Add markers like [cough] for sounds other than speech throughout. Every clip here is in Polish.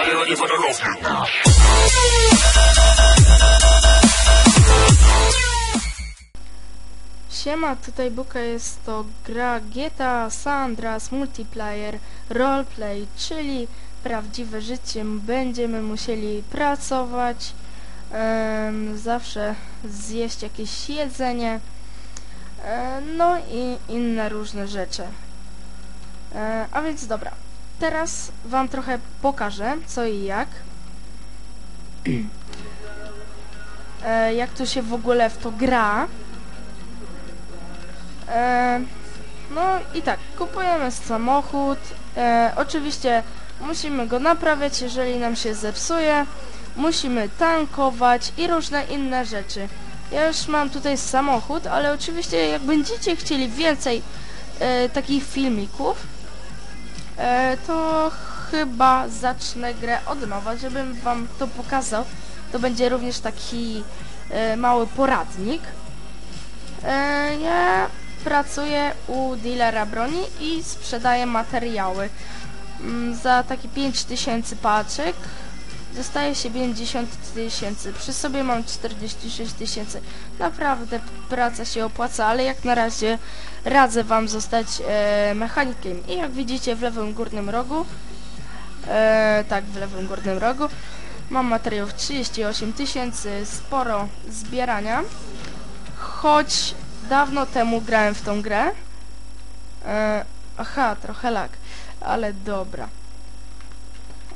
Rough? Siema, tutaj Buka jest to gra GTA San Andreas Multiplayer Roleplay, czyli prawdziwe życie. Będziemy musieli pracować, em, zawsze zjeść jakieś jedzenie, e, no i inne różne rzeczy. E, a więc dobra, teraz wam trochę pokażę co i jak. [clears throat] E, jak to się w ogóle w to gra. E, no i tak, kupujemy samochód. E, oczywiście musimy go naprawiać, jeżeli nam się zepsuje. Musimy tankować i różne inne rzeczy. Ja już mam tutaj samochód, ale oczywiście jak będziecie chcieli więcej e, takich filmików, to chyba zacznę grę od nowa, żebym wam to pokazał. To będzie również taki e, mały poradnik. E, ja pracuję u dealera broni i sprzedaję materiały. Mm, Za takie 5000 paczek dostaje się 50 tysięcy. Przy sobie mam 46 tysięcy. Naprawdę praca się opłaca, ale jak na razie radzę wam zostać e, mechanikiem. I jak widzicie w lewym górnym rogu, e, tak w lewym górnym rogu, mam materiałów 38 tysięcy, sporo zbierania. Choć dawno temu grałem w tą grę. E, aha, trochę lag, ale dobra.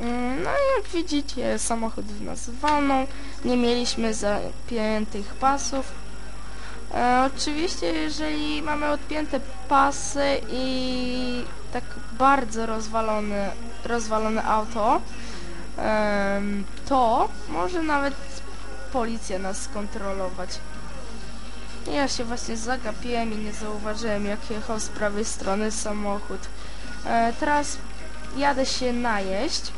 Mm, No jak widzicie, samochód w nas walnął. Nie mieliśmy zapiętych pasów. E, oczywiście, jeżeli mamy odpięte pasy i tak bardzo rozwalone, rozwalone auto, em, to może nawet policja nas skontrolować. Ja się właśnie zagapiłem i nie zauważyłem, jak jechał z prawej strony samochód. E, teraz jadę się najeść.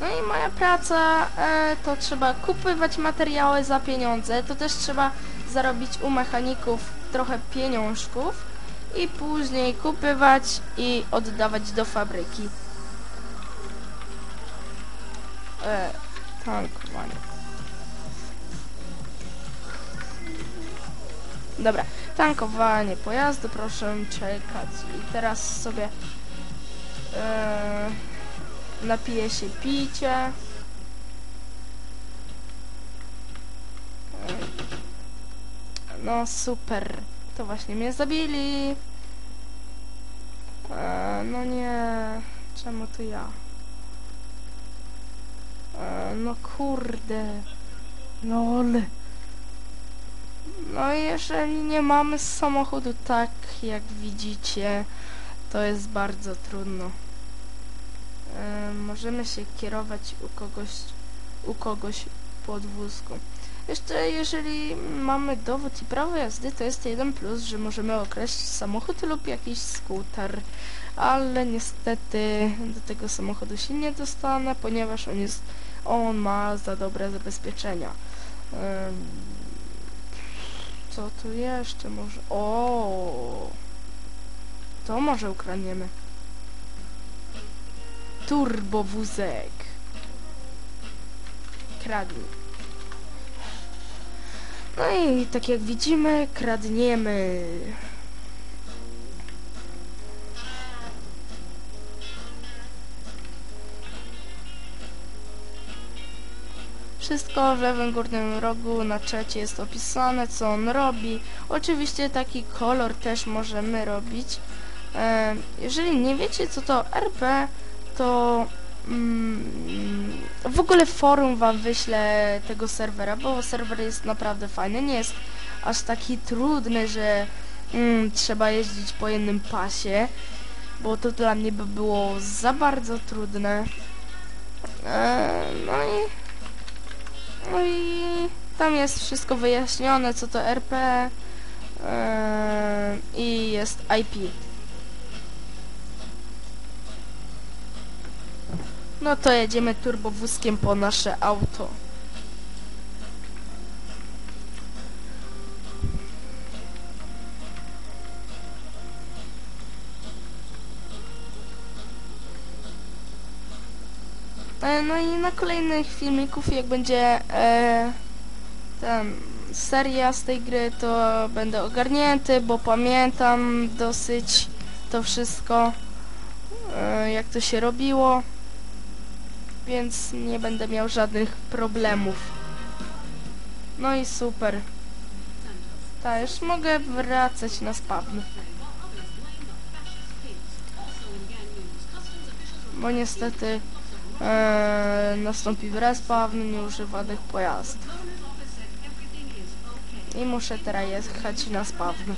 No i moja praca e, to trzeba kupywać materiały za pieniądze, to też trzeba zarobić u mechaników trochę pieniążków i później kupywać i oddawać do fabryki. E, tankowanie. Dobra, tankowanie pojazdu, proszę czekać. I teraz sobie e, napiję się picie. E, No super, to właśnie mnie zabili. E, no nie, czemu to ja? E, no kurde, lol. No jeżeli nie mamy samochodu tak jak widzicie, to jest bardzo trudno. Możemy się kierować u kogoś, u kogoś pod wózką. Jeszcze jeżeli mamy dowód i prawo jazdy, to jest jeden plus, że możemy okraść samochód lub jakiś skuter. Ale niestety do tego samochodu się nie dostanę, ponieważ on jest, on ma za dobre zabezpieczenia. Co tu jeszcze może? O, To może ukradniemy. Turbowózek. Kradnij. No i tak jak widzimy, kradniemy. Wszystko w lewym górnym rogu na czacie jest opisane, co on robi. Oczywiście taki kolor też możemy robić. E, jeżeli nie wiecie, co to RP, to mm, w ogóle forum wam wyślę tego serwera, bo serwer jest naprawdę fajny. Nie jest aż taki trudny, że mm, trzeba jeździć po jednym pasie, bo to dla mnie by było za bardzo trudne. E, no i no i tam jest wszystko wyjaśnione, co to RP e, i jest IP. No to jedziemy turbowózkiem po nasze auto. E, no i na kolejnych filmików, jak będzie e, ten seria z tej gry, to będę ogarnięty, bo pamiętam dosyć to wszystko, e, jak to się robiło, więc nie będę miał żadnych problemów. No i super. Już mogę wracać na spawn. Bo niestety e, nastąpi respawn nieużywanych pojazdów. I muszę teraz jechać na spawn.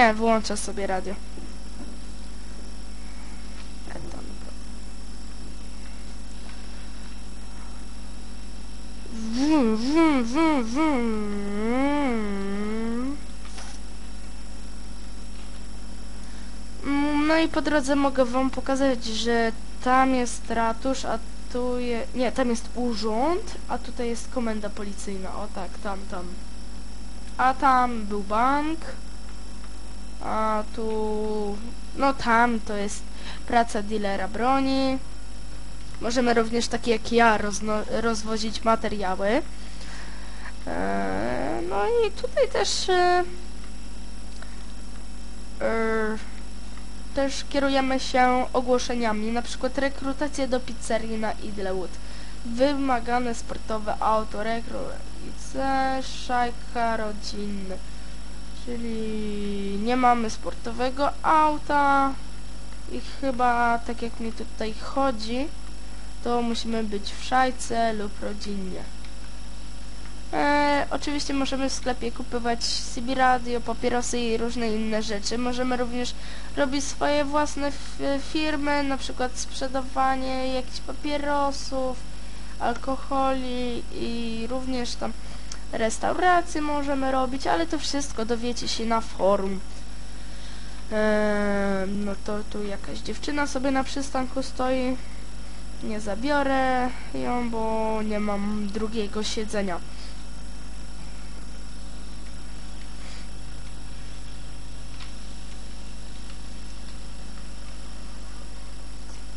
Nie, wyłączę sobie radio. Mm, No i po drodze mogę wam pokazać, że tam jest ratusz, a tu jest... Nie, tam jest urząd, a tutaj jest komenda policyjna. O tak, tam, tam. A tam był bank. A tu... No tam to jest praca dealera broni. Możemy również, tak jak ja, rozwozić materiały. Eee, no i tutaj też... E, e, też kierujemy się ogłoszeniami, na przykład rekrutację do pizzerii na Idlewood. Wymagane sportowe auto, rekrutacja, szajka. Czyli nie mamy sportowego auta i chyba tak jak mi tutaj chodzi, to musimy być w szajce lub rodzinnie. E, oczywiście możemy w sklepie kupować CB radio, papierosy i różne inne rzeczy. Możemy również robić swoje własne firmy, na przykład sprzedawanie jakichś papierosów, alkoholi i również tam restauracje możemy robić, ale to wszystko dowiecie się na forum. E, no to tu jakaś dziewczyna sobie na przystanku stoi. Nie zabiorę ją, bo nie mam drugiego siedzenia.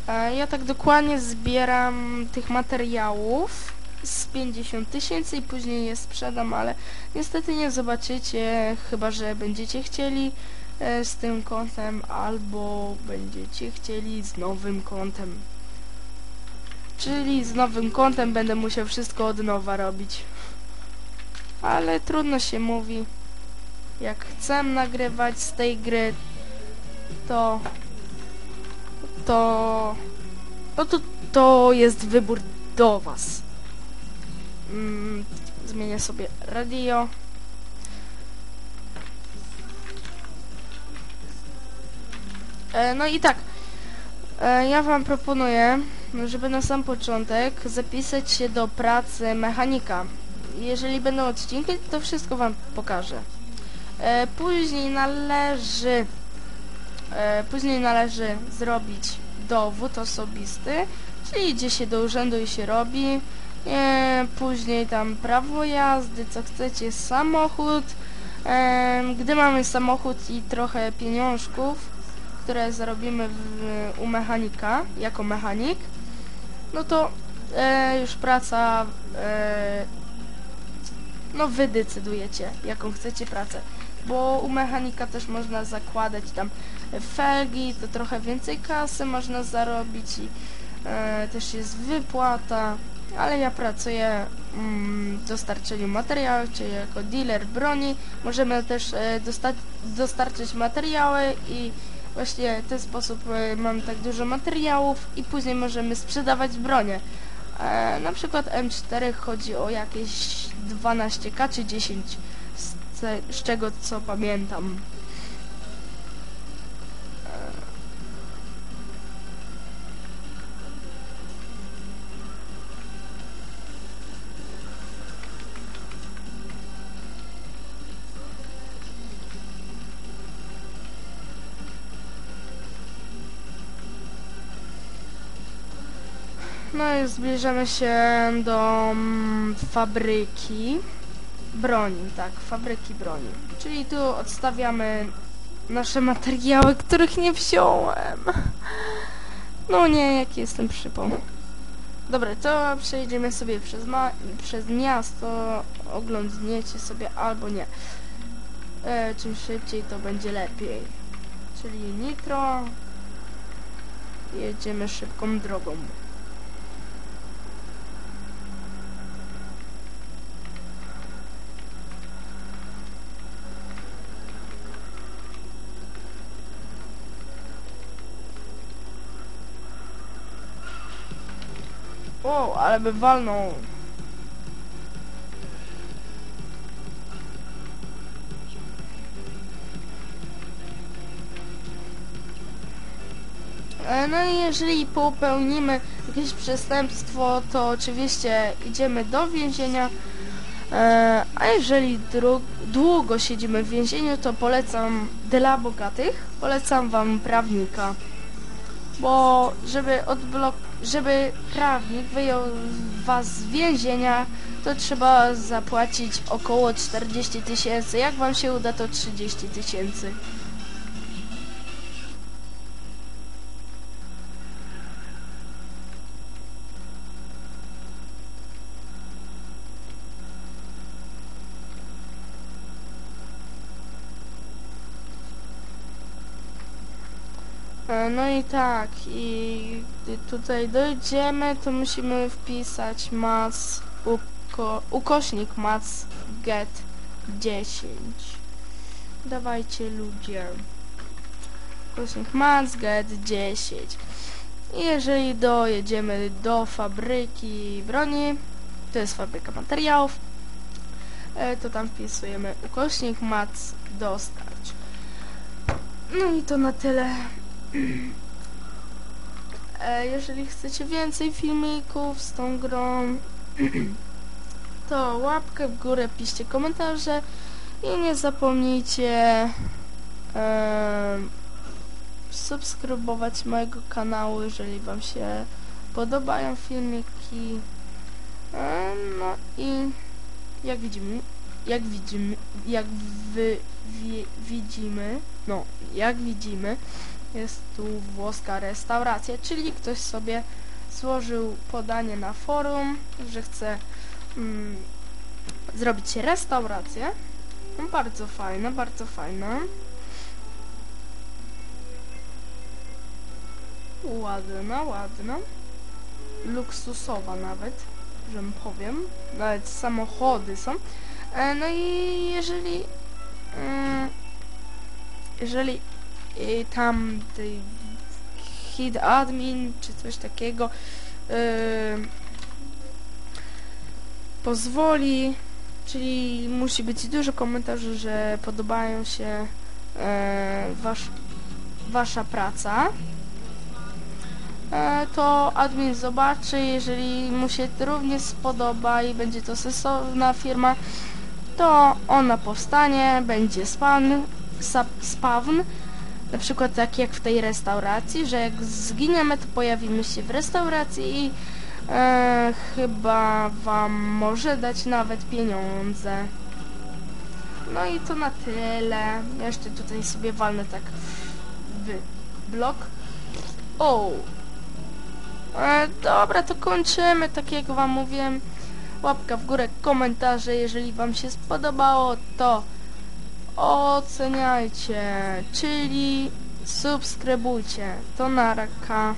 E, Ja tak dokładnie zbieram tych materiałów z 50 tysięcy i później je sprzedam, ale niestety nie zobaczycie, chyba że będziecie chcieli e, z tym kontem albo będziecie chcieli z nowym kontem. Czyli z nowym kontem będę musiał wszystko od nowa robić. Ale trudno się mówi. Jak chcę nagrywać z tej gry, to to no to to jest wybór do was. Mm, zmienię sobie radio. E, no i tak, e, ja wam proponuję, żeby na sam początek zapisać się do pracy mechanika. Jeżeli będą odcinki, to wszystko wam pokażę. E, później należy E, później należy zrobić dowód osobisty, czyli idzie się do urzędu i się robi. E, później tam prawo jazdy, co chcecie, samochód. E, gdy mamy samochód i trochę pieniążków, które zarobimy w, u mechanika, jako mechanik, no to e, już praca, e, no wy decydujecie, jaką chcecie pracę bo u mechanika też można zakładać tam felgi, to trochę więcej kasy można zarobić i e, też jest wypłata, ale ja pracuję mm, w dostarczeniu materiałów, czyli jako dealer broni. Możemy też e, dosta dostarczyć materiały i właśnie w ten sposób e, mam tak dużo materiałów i później możemy sprzedawać bronię. E, na przykład M4 chodzi o jakieś 12k czy 10 z, z czego co pamiętam. No i zbliżamy się do mm, fabryki broni, tak, fabryki broni. Czyli tu odstawiamy nasze materiały, których nie wziąłem. No nie, jaki jestem przypał. Dobra, to przejdziemy sobie przez, przez miasto, oglądniecie sobie albo nie. E, czym szybciej to będzie lepiej. Czyli nitro. Jedziemy szybką drogą. O, ale by walnął. E, No i jeżeli popełnimy jakieś przestępstwo, to oczywiście idziemy do więzienia. E, A jeżeli długo siedzimy w więzieniu, to polecam dla bogatych, polecam wam prawnika. Bo żeby odblok- żeby prawnik wyjął was z więzienia, to trzeba zapłacić około 40 tysięcy. Jak wam się uda, to 30 tysięcy. No i tak, i gdy tutaj dojdziemy, to musimy wpisać mac uko, ukośnik mac get 10. Dawajcie ludzie. Ukośnik mac get 10. I jeżeli dojedziemy do fabryki broni, to jest fabryka materiałów, e, to tam wpisujemy ukośnik mac dostać. No i to na tyle. E, Jeżeli chcecie więcej filmików z tą grą, to łapkę w górę, piszcie komentarze i nie zapomnijcie subskrybować mojego kanału, jeżeli wam się podobają filmiki. E, No i jak widzimy, jak widzimy, jak wy, wi, widzimy, no, jak widzimy, jest tu włoska restauracja, czyli ktoś sobie złożył podanie na forum, że chce mm, zrobić restaurację. No, bardzo fajna, bardzo fajna. Ładna, ładna. Luksusowa nawet, że powiem. Nawet samochody są. E, no i jeżeli... Mm, jeżeli i tam tej hit admin czy coś takiego yy, pozwoli, czyli musi być dużo komentarzy, że podobają się yy, wasz, wasza praca. E, to admin zobaczy, jeżeli mu się również spodoba i będzie to sensowna firma, to ona powstanie, będzie spawn, spawn, na przykład tak jak w tej restauracji, że jak zginiemy, to pojawimy się w restauracji i e, chyba wam może dać nawet pieniądze. No i to na tyle. Jeszcze tutaj sobie walnę tak w blok. O! E, dobra, to kończymy, tak jak wam mówiłem. Łapka w górę, komentarze, jeżeli wam się spodobało, to oceniajcie, czyli subskrybujcie. To naraka.